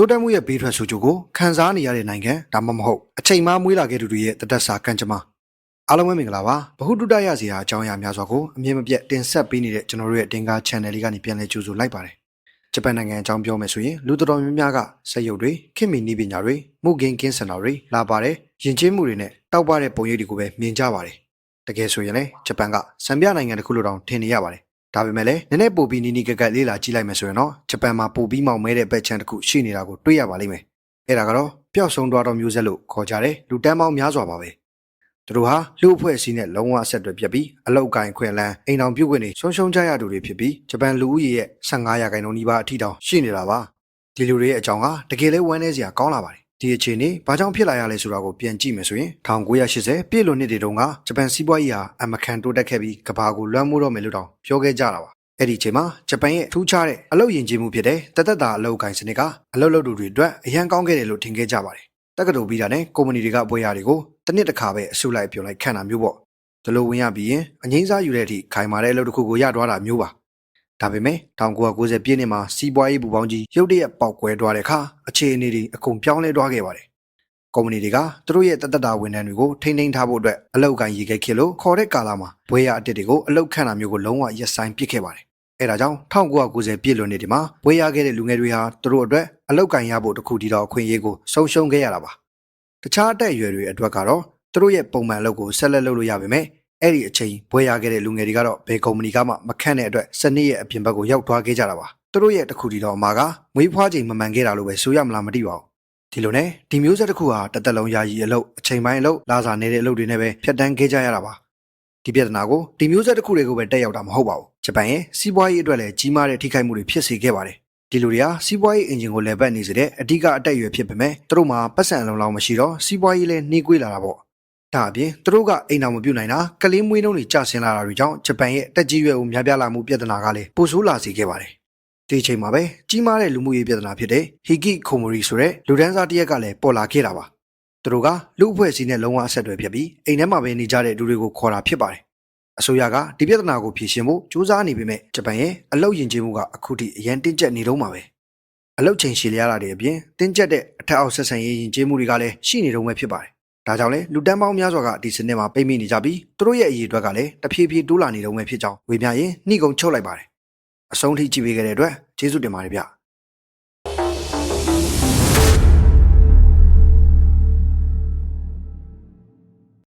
တိုးတက်မှုရဲ့ဘေးထွက်ဆိုးကျိုးကိုခံစားနေရတဲ့နိုင်ငံဒါမှမဟုတ်အချိန်မှမွေးလာခဲ့သူတွေရဲ့တသက်စာကံကြမ္မာအားလုံးပဲမင်္ဂလာပါဘ ഹു တုတရစီဟာအကြောင်းအရာများစွာကိုအမြင်မပြတ်တင်ဆက်ပေးနေတဲ့ကျွန်တော်တို့ရဲ့တင်ကား channel လေးကနေပြန်လည်ကြိုဆိုလိုက်ပါတယ်ဂျပန်နိုင်ငံအကြောင်းပြောမယ်ဆိုရင်လူတော်တော်များများကစက်ရုပ်တွေခင်မီနီးပညာတွေမှုကင်းကင်းစင်တာတွေလာပါတယ်ယဉ်ကျေးမှုတွေနဲ့တောက်ပတဲ့ပုံရိပ်တွေကိုပဲမြင်ကြပါတယ်တကယ်ဆိုရင်လည်းဂျပန်ကစံပြနိုင်ငံတစ်ခုလိုတောင်ထင်နေရပါတယ် ဒါပေမဲ့လည်းနည်းနည်းပိုပြီးနီးနီးကက်ကက်လေးလာကြည့်လိုက်မယ်ဆိုရင်တော့ဂျပန်မှာပိုပြီးမောင်မဲတဲ့ဘက်ချန်တစ်ခုရှိနေတာကိုတွေ့ရပါလိမ့်မယ်အဲ့ဒါကတော့ပျောက်ဆုံးသွားသောမျိုးဆက်လို့ခေါ်ကြတယ်လူတန်းပေါင်းများစွာပါပဲသူတို့ဟာလူအဖွဲ့အစည်းနဲ့လုံးဝအဆက်အသွယ်ပြတ်ပြီးအလောက်ကိုင်းခွင့်လန်းအိမ်တော်ပြုတ်ခွင့်တွေဆုံးရှုံးကြရသူတွေဖြစ်ပြီးဂျပန်လူဦးရေရဲ့15ရာခိုင်နှုန်းနီးပါးအထိတောင်ရှိနေတာပါဒီလူတွေရဲ့အကြောင်းကတကယ်လဲဝမ်းနည်းစရာကောင်းလာပါတယ် ဒီအခြေအနေဘာကြောင့်ဖြစ်လာရလဲဆိုတာကိုပြန်ကြည့်မယ်ဆိုရင်1980ပြည့်လွန်နှစ်တွေတုန်းကဂျပန်စီးပွားရေးဟာအမကန်တိုးတက်ခဲ့ပြီးကမ္ဘာကိုလွှမ်းမိုးတော့မယ်လို့တောင်ပြောခဲ့ကြတာပါအဲ့ဒီအချိန်မှာဂျပန်ရဲ့ထူးခြားတဲ့အလုပ်ယဉ်ကျေးမှုဖြစ်တဲ့တသက်တာအလုပ်ကိုင်စနစ်ကအလုပ်လုပ်သူတွေအတွက်အရန်ကောင်းခဲ့တယ်လို့ထင်ခဲ့ကြပါတယ်တက္ကသိုလ်ပြီးတာနဲ့ကုမ္ပဏီတွေကဘွဲရတွေကိုတစ်နှစ်တစ်ခါပဲအစုလိုက်ပြုံလိုက်ခံတာမျိုးပေါ့ဒီလိုဝင်ရပြီးရင်အငိမ့်စားယူတဲ့အထိခိုင်မာတဲ့အလုပ်တစ်ခုကိုရသွားတာမျိုးပါ ဒါပေမဲ့1990ပြည့်နှစ်မှာစီးပွားရေးပူပေါင်းကြီးရုတ်တရက်ပေါက်ကွဲသွားတဲ့အခါအခြေအနေတွေအကုန်ပြောင်းလဲသွားခဲ့ပါတယ်ကုမ္ပဏီတွေကသူတို့ရဲ့တသက်တာဝန်ထမ်းတွေကိုထိန်းသိမ်းထားဖို့အတွက်အလောက်ကန်ရေခဲခေလို့ခေါ်တဲ့ကာလမှာဘွဲရအတစ်တွေကိုအလောက်ခန့်တာမျိုးကိုလုံးဝရက်ဆိုင်ပစ်ခဲ့ပါတယ်အဲဒါကြောင့်1990ပြည့်လွန်နှစ်ဒီမှာဘွဲရခဲ့တဲ့လူငယ်တွေဟာသူတို့အတွက်အလောက်ကန်ရဖို့တခုတည်းတော့အခွင့်အရေးကိုဆုံးရှုံးခဲ့ရတာပါတခြားအတက်အရွယ်တွေအတွက်ကတော့သူတို့ရဲ့ပုံမှန်အလုပ်ကိုဆက်လက်လုပ်လို့ရပါမယ် အဲ့ဒီအချိန်ဘွဲရခဲ့တဲ့လူငယ်တွေကတော့ဘယ်ကုမ္ပဏီကမှမခန့်တဲ့အတွက်စနစ်ရဲ့အပြင်ဘက်ကိုရောက်သွားခဲ့ကြတာပါသူတို့ရဲ့တခုတည်းတော့အမှာကမွေးဖွားချိန်မမှန်ခဲ့တာလို့ပဲဆိုရမလားမသိပါဘူးဒီလိုနဲ့ဒီမျိုးဆက်တစ်ခုဟာတစ်သက်လုံးယာယီအလုပ်အချိန်ပိုင်းအလုပ်လာစာနေတဲ့အလုပ်တွေနဲ့ပဲဖြတ်တန်းခဲ့ကြရတာပါဒီပြဿနာကိုဒီမျိုးဆက်တစ်ခုတွေကိုပဲတက်ရောက်တာမဟုတ်ပါဘူးဂျပန်ရဲ့စီးပွားရေးအတွက်လည်းကြီးမားတဲ့ထိခိုက်မှုတွေဖြစ်စေခဲ့ပါတယ်ဒီလူတွေဟာစီးပွားရေးအင်ဂျင်ကိုလည်းပတ်နေစေတဲ့အဓိကအတက်အရွယ်ဖြစ်ပေမဲ့သူတို့မှာပတ်စံအလုံးလောက်မရှိတော့စီးပွားရေးလည်းနှေးကွေးလာတာပေါ့ ဒါအပြင်သူတို့ကအိမ်တော်မပြုတ်နိုင်တာကလေးမွေးနှုန်းတွေကျဆင်းလာတာတွေကြောင့်ဂျပန်ရဲ့တက်ကြီးရွယ်ကိုများပြားလာမှုပြဿနာကလည်းပိုဆိုးလာစေခဲ့ပါတယ်ဒီအချိန်မှာပဲကြီးမားတဲ့လူမှုရေးပြဿနာဖြစ်တဲ့ဟီဂိခိုမိုရီဆိုတဲ့လူဒန်းစားတစ်ရက်ကလည်းပေါ်လာခဲ့တာပါသူတို့ကလူအဖွဲ့အစည်းနဲ့လုံးဝအဆက်အသွယ်ဖြစ်ပြီးအိမ်ထဲမှာပဲနေကြတဲ့လူတွေကိုခေါ်တာဖြစ်ပါတယ်အစိုးရကဒီပြဿနာကိုဖြေရှင်းဖို့ကြိုးစားနေပေမဲ့ဂျပန်ရဲ့အလောက်ယဉ်ကျေးမှုကအခုထိအရန်တင်းကျပ်နေတော့မှာပဲအလောက်ချိန်ရှည်လျားတာတွေအပြင်တင်းကျပ်တဲ့အထက်အောက်ဆက်ဆံရေးယဉ်ကျေးမှုတွေကလည်းရှိနေတော့မှာဖြစ်ပါတယ် ဒါကြောင့်လဲလူတန်းပေါင်းများစွာကဒီစနစ်မှာပိတ်မိနေကြပြီးသူတို့ရဲ့အရေးအတွက်ကလည်းတဖြည်းဖြည်းတိုးလာနေတော့မှာဖြစ်ကြောင်းဝေမျှရင်နှိကုံချုပ်လိုက်ပါတယ်အဆုံးထိကြည့်ပေးခဲ့တဲ့အတွက်ကျေးဇူးတင်ပါတယ်ဗျ